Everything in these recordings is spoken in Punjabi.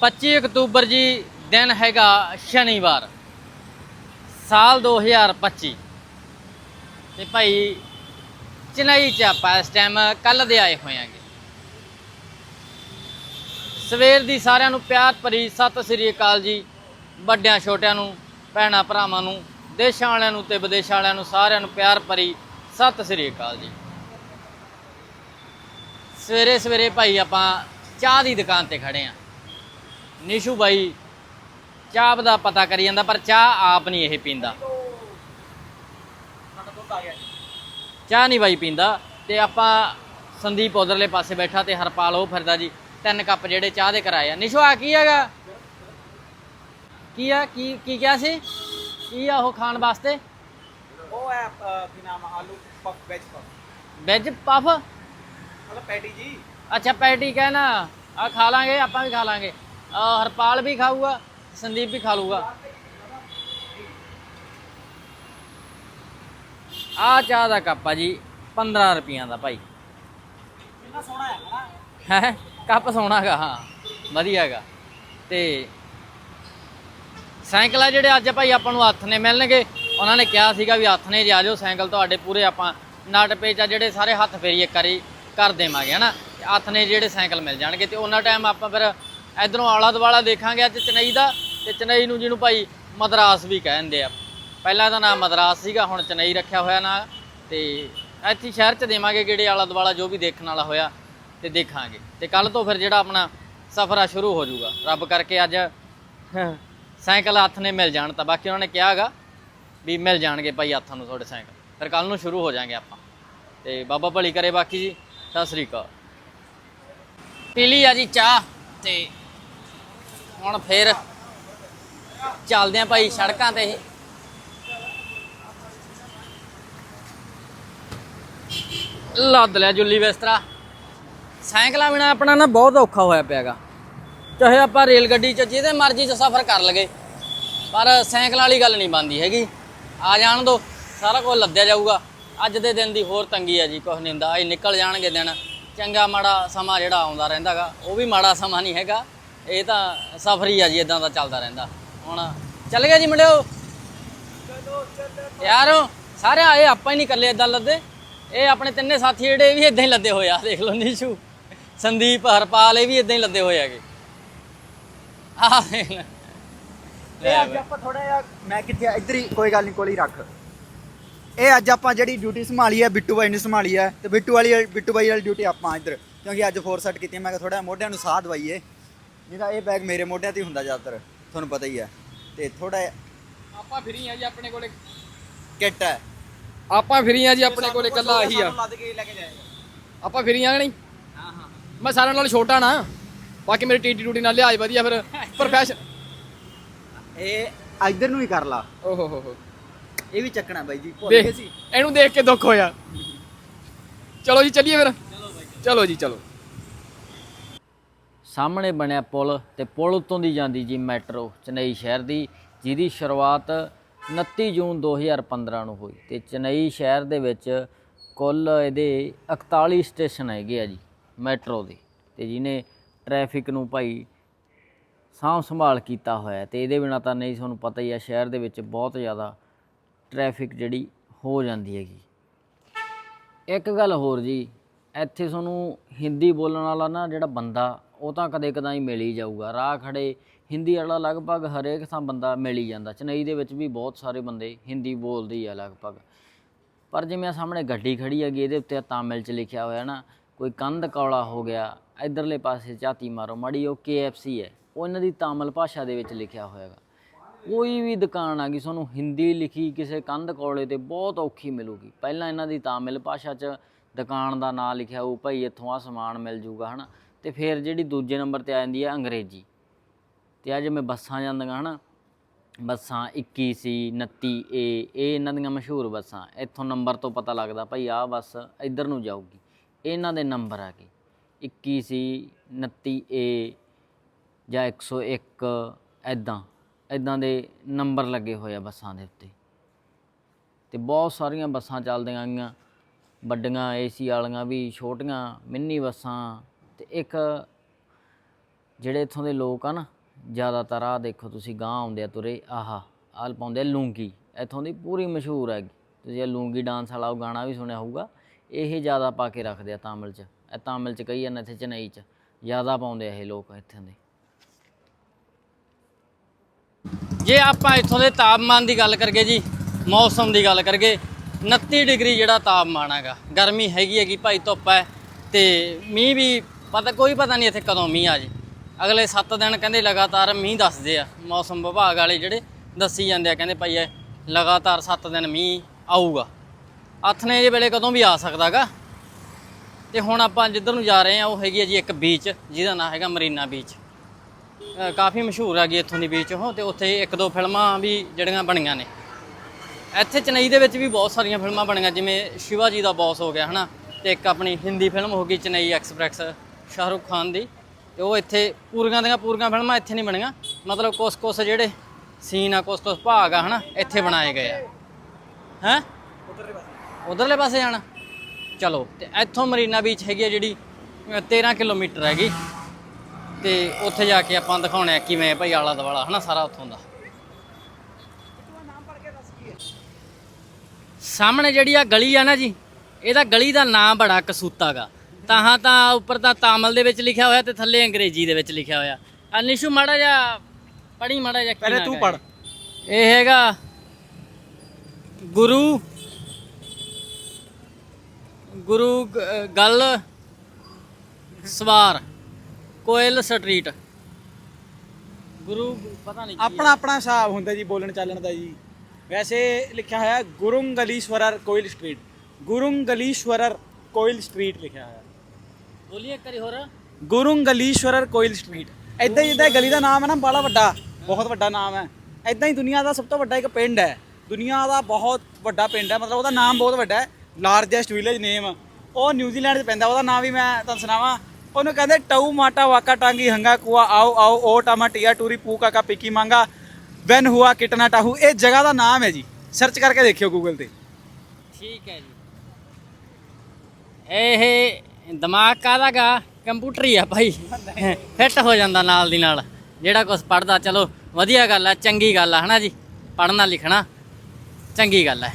25 ਅਕਤੂਬਰ ਜੀ ਦਿਨ ਹੈਗਾ ਸ਼ਨੀਵਾਰ, ਸਾਲ 2025 ਤੇ ਭਾਈ ਚੇਨਈ ਚ ਆਪਾਂ ਇਸ ਟਾਈਮ ਕੱਲ ਦੇ ਆਏ ਹੋਏ ਆਂਗੇ। ਸਵੇਰ ਦੀ ਸਾਰਿਆਂ ਨੂੰ ਪਿਆਰ ਭਰੀ ਸਤਿ ਸ੍ਰੀ ਅਕਾਲ ਜੀ। ਵੱਡਿਆਂ, ਛੋਟਿਆਂ ਨੂੰ, ਭੈਣਾਂ, ਭਰਾਵਾਂ ਨੂੰ, ਦੇਸ਼ਾਂ ਵਾਲਿਆਂ ਨੂੰ ਤੇ ਵਿਦੇਸ਼ਾਂ ਵਾਲਿਆਂ ਨੂੰ ਸਾਰਿਆਂ ਨੂੰ ਪਿਆਰ ਭਰੀ ਸਤਿ ਸ੍ਰੀ ਅਕਾਲ ਜੀ। ਸਵੇਰੇ ਸਵੇਰੇ ਭਾਈ ਆਪਾਂ ਚਾਹ ਦੀ ਦੁਕਾਨ ਤੇ ਖੜੇ ਆਂ। ਨਿਸ਼ੂ ਬਾਈ ਚਾਹ ਦਾ ਪਤਾ ਕਰੀ ਜਾਂਦਾ ਪਰ ਚਾਹ ਆਪ ਨਹੀਂ ਇਹ ਪੀਂਦਾ। ਚਾਹ ਨਹੀਂ ਬਾਈ ਪੀਂਦਾ। ਤੇ ਆਪਾਂ ਸੰਦੀਪ ਉਧਰਲੇ ਪਾਸੇ ਬੈਠਾ ਤੇ ਹਰਪਾਲ ਉਹ ਫਿਰਦਾ ਜੀ ਤਿੰਨ ਕੱਪ ਜਿਹੜੇ ਚਾਹ ਦੇ ਕਰਾਏ ਆ। ਨਿਸ਼ੂ ਆ ਕੀ ਹੈਗਾ? ਕੀ ਆ? ਕੀ ਕੀ ਕਿਹਾ ਸੀ? ਕੀ ਆ ਉਹ ਖਾਣ ਵਾਸਤੇ? ਉਹ ਹੈ ਕੀ ਨਾਮ ਆਲੂ puff veg puff veg puff ਮਤਲਬ ਪੈਟੀ ਜੀ। ਅੱਛਾ ਪੈਟੀ ਕਹਿਣਾ। ਆ ਖਾ ਲਾਂਗੇ ਆਪਾਂ ਵੀ ਖਾ ਲਾਂਗੇ। ਆ ਹਰਪਾਲ ਵੀ ਖਾਊਗਾ ਸੰਦੀਪ ਵੀ ਖਾ ਲੂਗਾ ਆ ਚਾਹ ਦਾ ਕੱਪ ਆ ਜੀ 15 ਰੁਪਈਆਂ ਦਾ ਭਾਈ। ਕਿੰਨਾ ਸੋਹਣਾ ਹੈ ਹੈ ਕੱਪ ਸੋਹਣਾਗਾ ਹਾਂ ਵਧੀਆ ਹੈਗਾ। ਤੇ ਸਾਈਕਲ ਆ ਜਿਹੜੇ ਅੱਜ ਭਾਈ ਆਪਾਂ ਨੂੰ ਹੱਥ ਨੇ ਮਿਲਣਗੇ ਉਹਨਾਂ ਨੇ ਕਿਹਾ ਸੀਗਾ ਵੀ ਹੱਥ ਨੇ ਜੇ ਜਾਓ ਸਾਈਕਲ ਤੁਹਾਡੇ ਪੂਰੇ ਆਪਾਂ ਨਟ ਪੇਚ ਆ ਜਿਹੜੇ ਸਾਰੇ ਹੱਥ ਫੇਰੀ ਇੱਕ ਵਾਰੀ ਕਰ ਦੇਵਾਂਗੇ ਹਨਾ। ਹੱਥ ਨੇ ਜਿਹੜੇ ਸਾਈਕਲ ਮਿਲ ਜਾਣਗੇ ਤੇ ਉਹਨਾਂ ਟਾਈਮ ਆਪਾਂ ਫਿਰ ਇਧਰੋਂ ਆਲਾ ਦਵਾਲਾ ਦੇਖਾਂਗੇ ਅੱਜ ਚਨਈ ਦਾ ਤੇ ਚਨਈ ਨੂੰ ਜਿਹਨੂੰ ਭਾਈ ਮਦਰਾਸ ਵੀ ਕਹਿੰਦੇ ਆ। ਪਹਿਲਾਂ ਦਾ ਨਾਮ ਮਦਰਾਸ ਸੀਗਾ, ਹੁਣ ਚੇਨਈ ਰੱਖਿਆ ਹੋਇਆ ਨਾ। ਤੇ ਇੱਥੇ ਸ਼ਹਿਰ ਚ ਦੇਵਾਂਗੇ ਗੇੜੇ ਆਲਾ ਦਵਾਲਾ ਜੋ ਵੀ ਦੇਖਣ ਵਾਲਾ ਹੋਇਆ ਤੇ ਦੇਖਾਂਗੇ। ਤੇ ਕੱਲ ਤੋਂ ਫਿਰ ਜਿਹੜਾ ਆਪਣਾ ਸਫ਼ਰ ਆ ਸ਼ੁਰੂ ਹੋ ਜਾਊਗਾ। ਰੱਬ ਕਰਕੇ ਅੱਜ ਸਾਈਕਲ ਹੱਥ ਨੇ ਮਿਲ ਜਾਣ ਤਾਂ ਬਾਕੀ ਉਹਨਾਂ ਨੇ ਕਿਹਾਗਾ ਵੀ ਮਿਲ ਜਾਣਗੇ ਭਾਈ ਹੱਥਾਂ ਨੂੰ ਤੁਹਾਡੇ ਸਾਈਕਲ। ਫਿਰ ਕੱਲ ਨੂੰ ਸ਼ੁਰੂ ਹੋ ਜਾਾਂਗੇ ਆਪਾਂ। ਤੇ ਬਾਬਾ ਭਲੀ ਕਰੇ ਬਾਕੀ ਜੀ। ਸਤਿ ਸ੍ਰੀ ਅਕਾਲ। ਪੀਲੀ ਆ ਜੀ ਚਾਹ ਤੇ ਹੁਣ ਫੇਰ ਚੱਲਦੇ ਆ ਭਾਈ ਸੜਕਾਂ ਤੇ ਇਹ। ਲੱਦ ਲਿਆ ਜੁੱਲੀ ਬਿਸਤਰਾ। ਸਾਈਕਲਾਂ ਬਿਨਾ ਆਪਣਾ ਨਾ ਬਹੁਤ ਔਖਾ ਹੋਇਆ ਪਿਆਗਾ। ਚਾਹੇ ਆਪਾਂ ਰੇਲ ਗੱਡੀ 'ਚ ਜਿਹਦੇ ਮਰਜ਼ੀ 'ਚ ਸਫ਼ਰ ਕਰ ਲਗੇ, ਪਰ ਸਾਈਕਲ ਵਾਲੀ ਗੱਲ ਨਹੀਂ ਬਣਦੀ ਹੈਗੀ। ਆ ਜਾਣ ਦੋ, ਸਾਰਾ ਕੁਝ ਲੱਦਿਆ ਜਾਊਗਾ। ਅੱਜ ਦੇ ਦਿਨ ਦੀ ਹੋਰ ਤੰਗੀ ਹੈ ਜੀ, ਕੁਛ ਨਹੀਂ ਹੁੰਦਾ। ਇਹ ਨਿਕਲ ਜਾਣਗੇ ਦਿਨ। ਚੰਗਾ ਮਾੜਾ ਸਮਾਂ ਜਿਹੜਾ ਆਉਂਦਾ ਰਹਿੰਦਾਗਾ ਉਹ ਵੀ ਮਾੜਾ ਸਮਾਂ ਨਹੀਂ ਹੈਗਾ। ਇਹ ਤਾਂ ਸਫ਼ਰ ਹੀ ਆ ਜੀ ਇਦਾਂ ਦਾ ਚੱਲਦਾ ਰਹਿੰਦਾ। ਹੁਣ ਚੱਲ ਗਿਆ ਜੀ ਮੁੰਡਿਓ। ਯਾਰੋ ਸਾਰੇ ਆਏ ਆਪਾਂ ਹੀ ਨਹੀਂ ਇਕੱਲੇ ਇਦਾਂ ਲੱਦੇ। ਇਹ ਆਪਣੇ ਤਿੰਨੇ ਸਾਥੀ ਜਿਹੜੇ ਵੀ ਇਦਾਂ ਹੀ ਲੱਦੇ ਹੋਏ ਆ। ਦੇਖ ਲਓ ਨੀਸ਼ੂ ਸੰਦੀਪ ਹਰਪਾਲ ਇਹ ਵੀ ਇਦਾਂ ਹੀ ਲੱਦੇ ਹੋਏ ਹੈਗੇ। ਆਹ ਦੇਖ ਲੈ। ਇਹ ਅੱਜ ਆਪਾਂ ਥੋੜਾ ਜਿਹਾ ਮੈਂ ਕਿੱਥੇ ਆ? ਇੱਧਰ ਹੀ ਕੋਈ ਗੱਲ ਨਹੀਂ ਕੋਲ ਹੀ ਰੱਖ। ਇਹ ਅੱਜ ਆਪਾਂ ਜਿਹੜੀ ਡਿਊਟੀ ਸੰਭਾਲੀ ਹੈ ਬਿੱਟੂ ਬਾਈ ਨੇ ਸੰਭਾਲੀ ਹੈ ਤੇ ਬਿੱਟੂ ਵਾਲੀ ਬਿੱਟੂ ਬਾਈ ਵਾਲੀ ਡਿਊਟੀ ਆਪਾਂ ਇੱਧਰ। ਕਿਉਂਕਿ ਅੱਜ ਫੋਰ ਸੈਟ ਕੀਤੀ ਮੈਂ ਕਿਹਾ ਥੋੜਾ ਮੋਢਿਆਂ ਨੂੰ ਸਾਹ ਦਵਾਈਏ। ਨਹੀਂ ਤਾਂ ਇਹ ਬੈਗ ਮੇਰੇ ਮੋਢਿਆਂ ਤੇ ਹੀ ਹੁੰਦਾ ਜ਼ਿਆਦਾਤਰ ਤੁਹਾਨੂੰ ਪਤਾ ਹੀ ਹੈ। ਤੇ ਥੋੜਾ ਆਪਾਂ ਫਰੀ ਆ ਜੀ ਆਪਣੇ ਕੋਲੇ। ਕਿੱਟ ਹੈ। ਆਪਾਂ ਫਰੀ ਆ ਜੀ ਆਪਣੇ ਕੋਲੇ ਕੱਲਾ ਆਹੀ ਆ। ਲੱਦ ਕੇ ਲੈ ਕੇ ਜਾਏਗਾ। ਆਪਾਂ ਫਰੀ ਆ ਕਿ ਨਹੀਂ? ਹਾਂ ਹਾਂ ਮੈਂ ਸਾਰਿਆਂ ਨਾਲ ਛੋਟਾ ਨਾ। ਬਾਕੀ ਮੇਰੀ ਟੀਟੀ ਟੂਟੀ ਨਾਲ ਲਿਆਜ ਵਧੀਆ ਫਿਰ। ਪ੍ਰੋਫੈਸ਼ਨ ਇਹ ਇੱਧਰ ਨੂੰ ਹੀ ਕਰ ਲਾ। ਓਹੋ ਹੋ ਹੋ ਇਹ ਵੀ ਚੱਕਣਾ ਬਾਈ ਜੀ ਭੁੱਲ ਦੇਖ ਗਏ ਸੀ। ਇਹਨੂੰ ਦੇਖ ਕੇ ਦੁੱਖ ਹੋਇਆ। ਚਲੋ ਜੀ ਚੱਲੀਏ ਫਿਰ। ਚਲੋ ਜੀ ਚਲੋ। ਸਾਹਮਣੇ ਬਣਿਆ ਪੁਲ ਤੇ ਪੁਲ ਉੱਤੋਂ ਦੀ ਜਾਂਦੀ ਜੀ ਮੈਟਰੋ ਚੇਨਈ ਸ਼ਹਿਰ ਦੀ, ਜਿਹਦੀ ਸ਼ੁਰੂਆਤ 29 ਜੂਨ 2015 ਨੂੰ ਹੋਈ ਤੇ ਚੇਨਈ ਸ਼ਹਿਰ ਦੇ ਵਿੱਚ ਕੁੱਲ ਇਹਦੇ 41 ਸਟੇਸ਼ਨ ਹੈਗੇ ਆ ਜੀ ਮੈਟਰੋ ਦੇ ਤੇ ਜਿਹਨੇ ਟ੍ਰੈਫਿਕ ਨੂੰ ਭਾਈ ਸਾਂਭ ਸੰਭਾਲ ਕੀਤਾ ਹੋਇਆ ਹੈ ਤੇ ਇਹਦੇ ਬਿਨਾ ਤਾਂ ਨਹੀਂ ਤੁਹਾਨੂੰ ਪਤਾ ਹੀ ਆ, ਸ਼ਹਿਰ ਦੇ ਵਿੱਚ ਬਹੁਤ ਜ਼ਿਆਦਾ ਟ੍ਰੈਫਿਕ ਜਿਹੜੀ ਹੋ ਜਾਂਦੀ ਹੈਗੀ। ਇੱਕ ਗੱਲ ਹੋਰ ਜੀ, ਇੱਥੇ ਤੁਹਾਨੂੰ ਹਿੰਦੀ ਬੋਲਣ ਵਾਲਾ ਨਾ ਜਿਹੜਾ ਬੰਦਾ ਉਹ ਤਾਂ ਕਦੇ ਕਦਾਂ ਹੀ ਮਿਲ ਹੀ ਜਾਊਗਾ। ਰਾਹ ਖੜੇ ਹਿੰਦੀ ਵਾਲਾ ਲਗਭਗ ਹਰੇਕ ਥਾਂ ਬੰਦਾ ਮਿਲ ਹੀ ਜਾਂਦਾ। ਚੇਨਈ ਦੇ ਵਿੱਚ ਵੀ ਬਹੁਤ ਸਾਰੇ ਬੰਦੇ ਹਿੰਦੀ ਬੋਲਦੇ ਹੀ ਆ ਲਗਭਗ। ਪਰ ਜਿਵੇਂ ਸਾਹਮਣੇ ਗੱਡੀ ਖੜੀ ਹੈਗੀ, ਇਹਦੇ ਉੱਤੇ ਤਾਮਿਲ ਚ ਲਿਖਿਆ ਹੋਇਆ ਨਾ, ਕੋਈ ਕੰਧ ਕੌਲਾ ਹੋ ਗਿਆ, ਇਧਰਲੇ ਪਾਸੇ ਝਾਤੀ ਮਾਰੋ, ਮਾੜੀ ਉਹ KFC ਹੈ, ਉਹ ਇਹਨਾਂ ਦੀ ਤਾਮਿਲ ਭਾਸ਼ਾ ਦੇ ਵਿੱਚ ਲਿਖਿਆ ਹੋਇਆਗਾ ਕੋਈ ਵੀ ਦੁਕਾਨ ਆ ਗਈ, ਤੁਹਾਨੂੰ ਹਿੰਦੀ ਲਿਖੀ ਕਿਸੇ ਕੰਧ ਕੋਲੇ ਤੇ ਬਹੁਤ ਔਖੀ ਮਿਲੂਗੀ। ਪਹਿਲਾਂ ਇਹਨਾਂ ਦੀ ਤਾਮਿਲ ਭਾਸ਼ਾ 'ਚ ਦੁਕਾਨ ਦਾ ਨਾਂ ਲਿਖਿਆ ਹੋਊ, ਭਾਈ ਇੱਥੋਂ ਆ ਸਮਾਨ ਮਿਲ ਜੂਗਾ, ਹਨਾ। ਤੇ ਫਿਰ ਜਿਹੜੀ ਦੂਜੇ ਨੰਬਰ ਤੇ ਆ ਜਾਂਦੀ ਹੈ ਅੰਗਰੇਜ਼ੀ। ਤੇ ਅੱਜ ਮੈਂ ਬੱਸਾਂ ਜਾਂਦੀਆਂ ਹਨਾ। ਬੱਸਾਂ 21 ਸੀ 29 ਏ, ਇਹ ਇਹਨਾਂ ਦੀਆਂ ਮਸ਼ਹੂਰ ਬੱਸਾਂ। ਇੱਥੋਂ ਨੰਬਰ ਤੋਂ ਪਤਾ ਲੱਗਦਾ ਭਾਈ ਆਹ ਬੱਸ ਇੱਧਰ ਨੂੰ ਜਾਊਗੀ। ਇਹਨਾਂ ਦੇ ਨੰਬਰ ਆ ਗਏ। 21 ਸੀ 29 ਏ ਜਾਂ 101 ਐਦਾਂ ਐਦਾਂ ਦੇ ਨੰਬਰ ਲੱਗੇ ਹੋਏ ਆ ਬੱਸਾਂ ਦੇ ਉੱਤੇ। ਤੇ ਬਹੁਤ ਸਾਰੀਆਂ ਬੱਸਾਂ ਚੱਲਦੀਆਂ ਗਈਆਂ। ਵੱਡੀਆਂ ਏਸੀ ਵਾਲੀਆਂ ਵੀ, ਛੋਟੀਆਂ ਮਿੰਨੀ ਬੱਸਾਂ। ਤੇ ਇੱਕ ਜਿਹੜੇ ਇੱਥੋਂ ਦੇ ਲੋਕ ਆ ਨਾ, ਜ਼ਿਆਦਾਤਰ ਆ ਦੇਖੋ ਤੁਸੀਂ ਗਾਂ ਆਉਂਦੇ ਆ ਤੁਰੇ, ਆਹਾ ਆਲ ਪਾਉਂਦੇ ਆ ਲੂੰਗੀ, ਇੱਥੋਂ ਦੀ ਪੂਰੀ ਮਸ਼ਹੂਰ ਹੈਗੀ। ਤੁਸੀਂ ਇਹ ਲੂੰਗੀ ਡਾਂਸ ਵਾਲਾ ਉਹ ਗਾਣਾ ਵੀ ਸੁਣਿਆ ਹੋਊਗਾ, ਇਹ ਜ਼ਿਆਦਾ ਪਾ ਕੇ ਰੱਖਦੇ ਆ ਤਾਮਿਲ 'ਚ, ਇਹ ਤਾਮਿਲ 'ਚ ਕਈ ਹਨ ਇੱਥੇ ਚੇਨਈ 'ਚ, ਜ਼ਿਆਦਾ ਪਾਉਂਦੇ ਆ ਇਹ ਲੋਕ ਇੱਥੇ ਦੇ। ਜੇ ਆਪਾਂ ਇੱਥੋਂ ਦੇ ਤਾਪਮਾਨ ਦੀ ਗੱਲ ਕਰਗੇ ਜੀ, ਮੌਸਮ ਦੀ ਗੱਲ ਕਰਗੇ 29 ਡਿਗਰੀ ਜਿਹੜਾ ਤਾਪਮਾਨ ਹੈਗਾ, ਗਰਮੀ ਹੈਗੀ ਹੈਗੀ ਭਾਈ ਧੁੱਪ ਹੈ, ਤੇ ਮੀਂਹ ਵੀ ਪਤਾ, ਕੋਈ ਪਤਾ ਨਹੀਂ ਇੱਥੇ ਕਦੋਂ ਮੀਂਹ ਆ ਜੇ। ਅਗਲੇ 7 ਦਿਨ ਕਹਿੰਦੇ ਲਗਾਤਾਰ ਮੀਂਹ ਦੱਸਦੇ ਆ। ਮੌਸਮ ਵਿਭਾਗ ਵਾਲੇ ਜਿਹੜੇ ਦੱਸੀ ਜਾਂਦੇ ਆ, ਕਹਿੰਦੇ ਭਾਈ ਇਹ ਲਗਾਤਾਰ 7 ਦਿਨ ਮੀਂਹ ਆਊਗਾ। ਆਥਣੇ ਜੇ ਵੇਲੇ ਕਦੋਂ ਵੀ ਆ ਸਕਦਾਗਾ। ਤੇ ਹੁਣ ਆਪਾਂ ਜਿੱਧਰ ਨੂੰ ਜਾ ਰਹੇ ਆ, ਉਹ ਹੈਗੀ ਹੈ ਜੀ ਇੱਕ ਬੀਚ ਜਿਹਦਾ ਨਾਮ ਹੈਗਾ ਮਰੀਨਾ ਬੀਚ ਕਾਫੀ ਮਸ਼ਹੂਰ ਹੈਗੀ ਇੱਥੋਂ ਦੀ ਬੀਚ ਉਹ, ਤੇ ਉੱਥੇ ਇੱਕ ਦੋ ਫਿਲਮਾਂ ਵੀ ਜਿਹੜੀਆਂ ਬਣੀਆਂ ਨੇ। ਇੱਥੇ ਚੇਨਈ ਦੇ ਵਿੱਚ ਵੀ ਬਹੁਤ ਸਾਰੀਆਂ ਫਿਲਮਾਂ ਬਣੀਆਂ, ਜਿਵੇਂ ਸ਼ਿਵਾ ਜੀ ਦਾ ਬੌਸ ਹੋ ਗਿਆ, ਹਨਾ? ਤੇ ਇੱਕ ਆਪਣੀ ਹਿੰਦੀ ਫਿਲਮ ਹੋ ਗਈ, ਚੇਨਈ ਐਕਸਪ੍ਰੈਸ। ਸ਼ਾਹਰੁਖ ਖਾਨ ਦੀ ਤੇ ਉਹ ਇੱਥੇ ਪੂਰੀਆਂ ਦੀਆਂ ਪੂਰੀਆਂ ਫਿਲਮਾਂ ਇੱਥੇ ਨਹੀਂ ਬਣੀਆਂ। ਮਤਲਬ ਕੁਛ ਕੁਛ ਜਿਹੜੇ ਸੀਨ ਆ ਕੁਛ ਕੁਛ ਭਾਗ ਆ ਹਨਾ ਇੱਥੇ ਬਣਾਏ ਗਏ ਆ। ਹੈਂ? ਉਧਰਲੇ ਪਾਸੇ ਜਾਣਾ। ਚਲੋ ਤੇ ਇੱਥੋਂ ਮਰੀਨਾ ਬੀਚ ਹੈਗੀ ਆ ਜਿਹੜੀ ਅ, 13 ਕਿਲੋਮੀਟਰ ਹੈਗੀ। ਤੇ ਉੱਥੇ ਜਾ ਕੇ ਆਪਾਂ ਦਿਖਾਉਣੇ ਆ ਕਿਵੇਂ ਭਾਈ ਆਲਾ ਦਵਾਲਾ ਹਨਾ ਸਾਰਾ ਉੱਥੋਂ ਦਾ। ਸਾਹਮਣੇ ਜਿਹੜੀ ਆ ਗਲੀ ਆ ਨਾ ਜੀ ਇਹਦਾ ਗਲੀ ਦਾ ਨਾਮ ਬੜਾ ਕਸੂਤਾਗਾ। ਤਾਹਾਂ ਤਾਂ ਉੱਪਰ ਤਾਂ ਤਾਮਲ ਦੇ ਵਿੱਚ ਲਿਖਿਆ ਹੋਇਆ ਤੇ ਥੱਲੇ ਅੰਗਰੇਜ਼ੀ ਦੇ ਵਿੱਚ ਲਿਖਿਆ ਹੋਇਆ ਆ ਨਿਸ਼ੂ ਮਾੜਾ ਜਿਹਾ ਪੜੀ ਮਾੜਾ ਜਿਹਾ ਪਹਿਲੇ ਤੂੰ ਪੜ੍ਹ। ਇਹ? ਹੈਗਾ ਗੁਰੂ ਗੁਰੂ ਗੱਲ ਸਵਾਰ ਕੋਇਲ ਸਟਰੀਟ ਗੁਰੂ ਪਤਾ ਨਹੀਂ। ਆਪਣਾ ਆਪਣਾ ਹਿਸਾਬ ਹੁੰਦਾ ਜੀ ਬੋਲਣ ਚਾਲਣ ਦਾ ਜੀ ਵੈਸੇ ਲਿਖਿਆ ਹੋਇਆ ਗੁਰੁੰਗਲੀਸ਼ਵਰਰ ਕੋਇਲ ਸਟਰੀਟ ਗੁਰੁੰਗਲੀਸ਼ਵਰਰ ਕੋਇਲ ਸਟਰੀਟ ਲਿਖਿਆ ਹੋਇਆ ਬੋਲੀਏ ਇੱਕ ਵਾਰੀ ਹੋਰ। ਗੁਰੁੰਗਲੀਸ਼ਵਰਰ ਕੋਇਲ ਸਟਰੀਟ। ਐਦਾਂ ਹੀ ਜਿੱਦਾਂ ਗਲੀ ਦਾ ਨਾਮ ਹੈ ਨਾ ਬੜਾ ਵੱਡਾ ਬਹੁਤ ਵੱਡਾ ਨਾਮ ਹੈ। ਐਦਾਂ ਹੀ ਦੁਨੀਆ ਦਾ ਸਭ ਤੋਂ ਵੱਡਾ ਇੱਕ ਪਿੰਡ ਹੈ। ਦੁਨੀਆ ਦਾ ਬਹੁਤ ਵੱਡਾ ਪਿੰਡ ਹੈ ਮਤਲਬ ਉਹਦਾ ਨਾਮ ਬਹੁਤ ਵੱਡਾ ਹੈ ਲਾਰਜੈਸਟ ਵਿਲੇਜ ਨੇਮ ਉਹ ਨਿਊਜ਼ੀਲੈਂਡ 'ਚ ਪੈਂਦਾ ਉਹਦਾ ਨਾਮ ਵੀ ਮੈਂ ਤੁਹਾਨੂੰ ਸੁਣਾਵਾਂ। ਉਹਨੂੰ ਕਹਿੰਦੇ ਟਊ ਮਾਟਾ ਵਾਕਾ ਟਾਂਗੀ ਹੰਗਾ ਕੁਆ ਆਓ ਆਓ ਓ ਟਾਮਾ ਟੀਆ ਟੂਰੀ ਪੂ ਕਾਕਾ ਪਿੱਕੀ ਮੰਗਾ ਵੈਨ ਹੁਆ ਕਿਟਨਾ ਟਾਹੂ। ਇਹ ਜਗ੍ਹਾ ਦਾ ਨਾਮ ਹੈ ਜੀ। ਸਰਚ ਕਰਕੇ ਦੇਖਿਓ ਗੂਗਲ ਤੇ। ਠੀਕ ਹੈ ਜੀ। ਇਹ ਦਿਮਾਗ ਕਾਹਦਾਗਾ ਕੰਪਿਊਟਰ ਹੀ ਆ ਭਾਈ। ਫਿੱਟ ਹੋ ਜਾਂਦਾ ਨਾਲ ਦੀ ਨਾਲ। ਜਿਹੜਾ ਕੁਝ ਪੜਦਾ ਚਲੋ, ਵਧੀਆ ਗੱਲ ਆ, ਚੰਗੀ ਗੱਲ ਆ, ਹਨਾ ਜੀ? ਪੜਨਾ ਲਿਖਣਾ, ਚੰਗੀ ਗੱਲ ਹੈ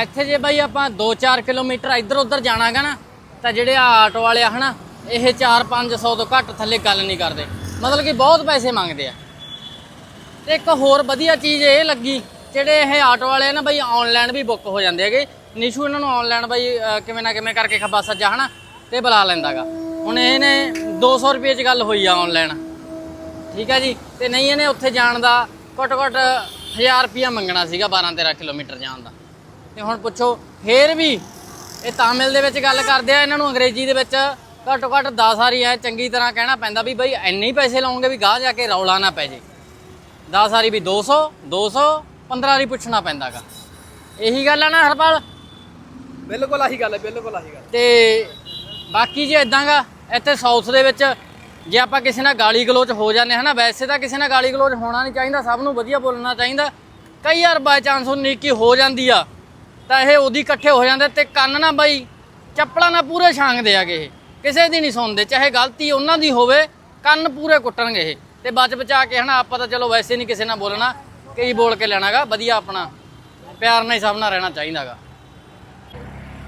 ਇੱਥੇ ਜੇ ਬਾਈ ਆਪਾਂ 2-4 ਕਿਲੋਮੀਟਰ ਇੱਧਰ ਉੱਧਰ ਜਾਣਾਗਾ ਨਾ, ਤਾਂ ਜਿਹੜੇ ਆ ਆਟੋ ਵਾਲੇ ਆ, ਹਨਾ, ਇਹ 4-500 ਤੋਂ ਘੱਟ ਥੱਲੇ ਗੱਲ ਨਹੀਂ ਕਰਦੇ। ਮਤਲਬ ਕਿ ਬਹੁਤ ਪੈਸੇ ਮੰਗਦੇ ਆ। ਤੇ ਇੱਕ ਹੋਰ ਵਧੀਆ ਚੀਜ਼ ਇਹ ਲੱਗੀ, ਜਿਹੜੇ ਇਹ ਆਟੋ ਵਾਲੇ ਆ ਨਾ ਬਈ ਆਨਲਾਈਨ ਵੀ ਬੁੱਕ ਹੋ ਜਾਂਦੇ ਹੈਗੇ। ਨਿਸ਼ੂ ਇਹਨਾਂ ਨੂੰ ਆਨਲਾਈਨ ਬਈ ਅਹ, ਕਿਵੇਂ ਨਾ ਕਿਵੇਂ ਕਰਕੇ ਖੱਬਾ ਸੱਜਾ ਹਨਾ? ਤੇ ਬੁਲਾ ਲੈਂਦਾਗਾ। ਹੁਣ ਇਹਨੇ 200 ਰੁਪਏ 'ਚ ਗੱਲ ਹੋਈ ਆ ਆਨਲਾਈਨ ਠੀਕ ਹੈ ਜੀ? ਤੇ ਨਹੀਂ ਇਹਨੇ ਉੱਥੇ ਜਾਣ ਦਾ ਘੱਟੋ ਘੱਟ 1000 ਰੁਪਿਆ ਮੰਗਣਾ ਸੀਗਾ 12 13 ਕਿਲੋਮੀਟਰ ਜਾਣ ਦਾ। ਤੇ ਹੁਣ ਪੁੱਛੋ ਫੇਰ ਵੀ ਇਹ ਤਾਮਿਲ ਦੇ ਵਿੱਚ ਗੱਲ ਕਰਦੇ ਆ ਇਹਨਾਂ ਨੂੰ ਅੰਗਰੇਜ਼ੀ ਦੇ ਵਿੱਚ। ਘੱਟੋ ਘੱਟ 10 ਵਾਰੀ ਐ ਚੰਗੀ ਤਰ੍ਹਾਂ ਕਹਿਣਾ ਪੈਂਦਾ ਵੀ ਬਈ ਇੰਨੇ ਹੀ ਪੈਸੇ ਲਾਉਂਗੇ ਵੀ ਗਾਹ ਜਾ ਕੇ ਰੌਲਾ ਨਾ ਪੈ ਜੇ। 10 ਵਾਰੀ ਵੀ 200 200 15 ਵਾਰੀ ਪੁੱਛਣਾ ਪੈਂਦਾਗਾ। ਇਹੀ ਗੱਲ ਆ ਨਾ ਹਰਪਾਲ? ਬਿਲਕੁਲ ਆਹੀ ਗੱਲ ਹੈ, ਬਿਲਕੁਲ ਆਹੀ ਗੱਲ ਤੇ ਬਾਕੀ ਜੇ ਇਦਾਂਗਾ ਇੱਥੇ ਸਾਊਥ ਦੇ ਵਿੱਚ ਜੇ ਆਪਾਂ ਕਿਸੇ ਨਾਲ ਗਾਲੀ ਗਲੋਚ ਹੋ ਜਾਂਦੇ ਹਨਾ, ਵੈਸੇ ਤਾਂ ਕਿਸੇ ਨਾਲ ਗਾਲੀ ਗਲੋਚ ਹੋਣਾ ਨਹੀਂ ਚਾਹੀਦਾ, ਸਭ ਨੂੰ ਵਧੀਆ ਬੋਲਣਾ ਚਾਹੀਦਾ। ਕਈ ਵਾਰ ਬਾਈ ਚਾਂਸ ਉਹ ਨੀਕੀ ਹੋ ਜਾਂਦੀ ਆ, ਤਾਂ ਇਹ ਉਹਦੀ ਇਕੱਠੇ ਹੋ ਜਾਂਦੇ ਤੇ ਕੰਨ ਨਾ ਬਾਈ, ਚੱਪਲਾਂ ਨਾਲ ਪੂਰੇ ਛਾਂਗਦੇ ਆਗੇ ਇਹ। ਕਿਸੇ ਦੀ ਨਹੀਂ ਸੁਣਦੇ, ਚਾਹੇ ਗਲਤੀ ਉਹਨਾਂ ਦੀ ਹੋਵੇ, ਕੰਨ ਪੂਰੇ ਕੁੱਟਣਗੇ ਇਹ। ਤੇ ਬਚ ਬਚਾ ਕੇ ਹਨਾ, ਆਪਾਂ ਤਾਂ ਚਲੋ ਵੈਸੇ ਨਹੀਂ ਕਿਸੇ ਨਾਲ ਬੋਲਣਾ, ਕਈ ਬੋਲ ਕੇ ਲੈਣਾਗਾ, ਵਧੀਆ ਆਪਣਾ, ਪਿਆਰ ਨਾਲ ਹੀ ਸਭ ਨਾਲ ਰਹਿਣਾ ਚਾਹੀਦਾਗਾ।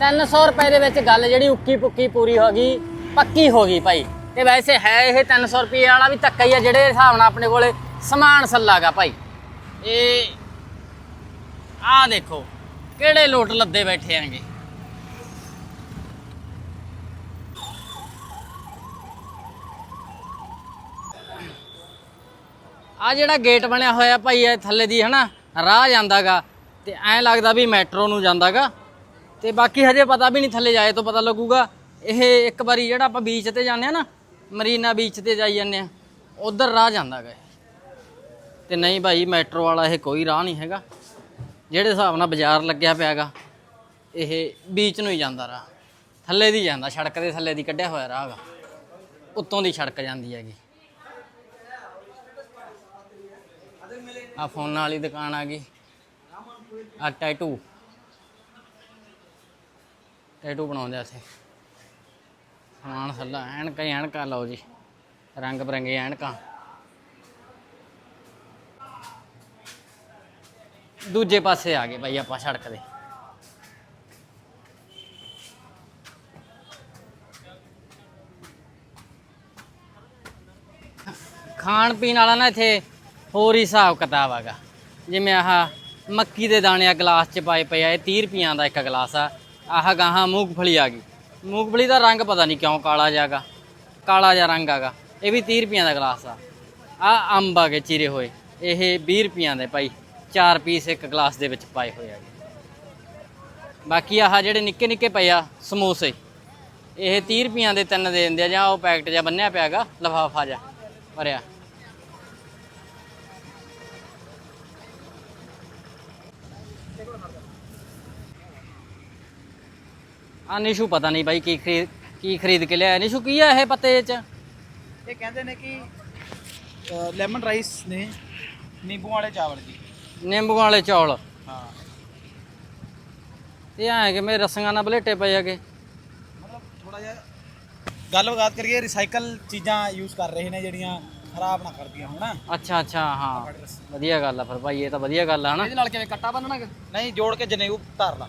300 ਰੁਪਏ ਦੇ ਵਿੱਚ ਗੱਲ ਜਿਹੜੀ ਉੱਕੀ ਪੁੱਕੀ ਪੂਰੀ ਹੋ ਗਈ, ਪੱਕੀ ਹੋ ਗਈ ਭਾਈ। ਤੇ ਵੈਸੇ ਹੈ ਇਹ 300 ਰੁਪਏ ਵਾਲਾ ਵੀ ਧੱਕਾ ਹੀ ਆ, ਜਿਹੜੇ ਹਿਸਾਬ ਨਾਲ ਆਪਣੇ ਕੋਲੇ ਸਮਾਨ ਸੱਲਾਗਾ ਭਾਈ। ਇਹ ਆਹ ਦੇਖੋ, ਕਿਹੜੇ ਲੋਟ ਲੱਦੇ ਬੈਠੇ ਆਂਗੇ ਆ ਜਿਹੜਾ ਗੇਟ ਬਣਿਆ ਹੋਇਆ ਭਾਈ, ਇਹ ਥੱਲੇ ਦੀ ਹਨਾ, ਰਾਹ ਜਾਂਦਾਗਾ, ਤੇ ਐਂ ਲੱਗਦਾ ਵੀ ਮੈਟਰੋ ਨੂੰ ਜਾਂਦਾਗਾ। ਤੇ ਬਾਕੀ ਹਜੇ ਪਤਾ ਵੀ ਨਹੀਂ ਥੱਲੇ ਜਾਏ ਤੋਂ ਪਤਾ ਲੱਗੂਗਾ। ਇਹ ਇੱਕ ਵਾਰੀ ਜਿਹੜਾ ਆਪਾਂ ਬੀਚ ਤੇ ਜਾਂਦੇ ਆ ਨਾ, ਮਰੀਨਾ ਬੀਚ ਤੇ ਜਾਈ ਜਾਂਦੇ ਆ, ਉਧਰ ਰਾਹ ਜਾਂਦਾਗਾ ਇਹ। ਤੇ ਨਹੀਂ ਭਾਈ ਮੈਟਰੋ ਵਾਲਾ ਇਹ ਕੋਈ ਰਾਹ ਨਹੀਂ ਹੈਗਾ। ਜਿਹੜੇ ਹਿਸਾਬ ਨਾਲ ਬਾਜ਼ਾਰ ਲੱਗਿਆ ਪਿਆਗਾ, ਇਹ ਬੀਚ ਨੂੰ ਹੀ ਜਾਂਦਾ ਰਾਹ। ਥੱਲੇ ਦੀ ਜਾਂਦਾ, ਸੜਕ ਦੇ ਥੱਲੇ ਦੀ ਕੱਢਿਆ ਹੋਇਆ ਰਾਹ ਹੈਗਾ ਉੱਤੋਂ ਦੀ ਸੜਕ ਜਾਂਦੀ ਹੈਗੀ। ਆ ਫੋਨਾਂ ਵਾਲੀ ਦੁਕਾਨ ਆ ਗਈ। ਆ ਟੈਟੂ ਟੈਟੂ ਬਣਾਉਂਦੇ ਆ ਇੱਥੇ। ਸਮਾਨ ਸੱਲਾ ਐਨਕਾਂ ਹੀ ਐਨਕਾਂ, ਲਓ ਜੀ। ਰੰਗ ਬਰੰਗੇ ਐਨਕਾਂ। ਦੂਜੇ ਪਾਸੇ ਆ ਗਏ ਭਾਈ ਆਪਾਂ ਸੜਕ ਦੇ। ਖਾਣ ਪੀਣ ਵਾਲਾ ਨਾ ਇੱਥੇ ਹੋਰ ਹੀ ਹਿਸਾਬ ਕਿਤਾਬ ਹੈਗਾ। ਜਿਵੇਂ ਆਹ ਮੱਕੀ ਦੇ ਦਾਣੇ ਆ ਗਲਾਸ 'ਚ ਪਾਏ ਪਏ ਆ, ਇਹ 30 ਰੁਪਈਆਂ ਦਾ ਇੱਕ ਗਲਾਸ ਆ। ਆਹ ਗਾਹਾਂ ਮੂੰਗਫਲੀ ਆ ਗਈ। ਮੂੰਗਫਲੀ ਦਾ ਰੰਗ ਪਤਾ ਨਹੀਂ ਕਿਉਂ ਕਾਲਾ ਜਿਹਾਗਾ, ਕਾਲਾ ਜਿਹਾ ਰੰਗ ਹੈਗਾ ਇਹ ਵੀ 30 ਰੁਪਈਆਂ ਦਾ ਗਲਾਸ ਆ। ਆ ਅੰਬ ਆ ਗਏ ਚੀਰੇ ਹੋਏ। ਇਹ 20 ਰੁਪਈਆਂ ਦੇ ਭਾਈ। ਚਾਰ ਪੀਸ ਇੱਕ ਗਲਾਸ ਦੇ ਵਿੱਚ ਪਾਏ ਹੋਏ ਆ ਬਾਕੀ ਆਹ ਜਿਹੜੇ ਨਿੱਕੇ ਨਿੱਕੇ ਪਏ ਆ, ਸਮੋਸੇ। ਇਹ 30 ਰੁਪਈਆਂ ਦੇ ਤਿੰਨ ਦੇ ਦਿੰਦੇ ਆ ਜਾਂ ਉਹ ਪੈਕਟ ਜਿਹਾ ਬੰਨਿਆ ਪਿਆਗਾ ਲਫਾਫਾ ਜਿਹਾ, ਭਰਿਆ। ਆ ਨਿਸ਼ੂ ਪਤਾ ਨਹੀਂ ਬਾਈ ਕੀ ਖਰੀਦ ਕੀ ਖਰੀਦ ਕੇ ਲਿਆਇਆ। ਨਿਸ਼ੂ ਕੀ ਆ ਇਹ ਪੱਤੇ ਚ? ਇਹ ਕਹਿੰਦੇ ਨੇ ਕਿ ਲੈਮਨ ਰਾਈਸ ਨੇ ਨਿੰਬੂ ਵਾਲੇ ਚਾਵਲ ਜੀ। ਨਿੰਬੂ ਵਾਲੇ ਚੌਲ। ਹਾਂ। ਇਹ ਐ ਕਿ ਮੇਰੇ ਰਸੀਆਂ ਨਾਲ ਬਲੇਟੇ ਪਏ ਹੈਗੇ। ਮਤਲਬ ਥੋੜਾ ਜਿਹਾ ਗੱਲਬਾਤ ਕਰੀਏ ਰਿਸਾਈਕਲ ਚੀਜ਼ਾਂ ਯੂਜ਼ ਕਰ ਰਹੇ ਨੇ ਜਿਹੜੀਆਂ ਖਰਾਬ ਨਾ ਕਰਦੀਆਂ ਹੋਣ ਅੱਛਾ ਅੱਛਾ ਹਾਂ। ਵਧੀਆ ਗੱਲ ਆ ਫਿਰ ਭਾਈ ਇਹ ਤਾਂ ਵਧੀਆ ਗੱਲ ਆ ਹਨਾ। ਇਹਦੇ ਨਾਲ ਕਿਵੇਂ ਕੱਟਾ ਬੰਨਣਾ ਨਹੀਂ ਜੋੜ ਕੇ ਜਨੇਊ ਧਾਰ ਲਾ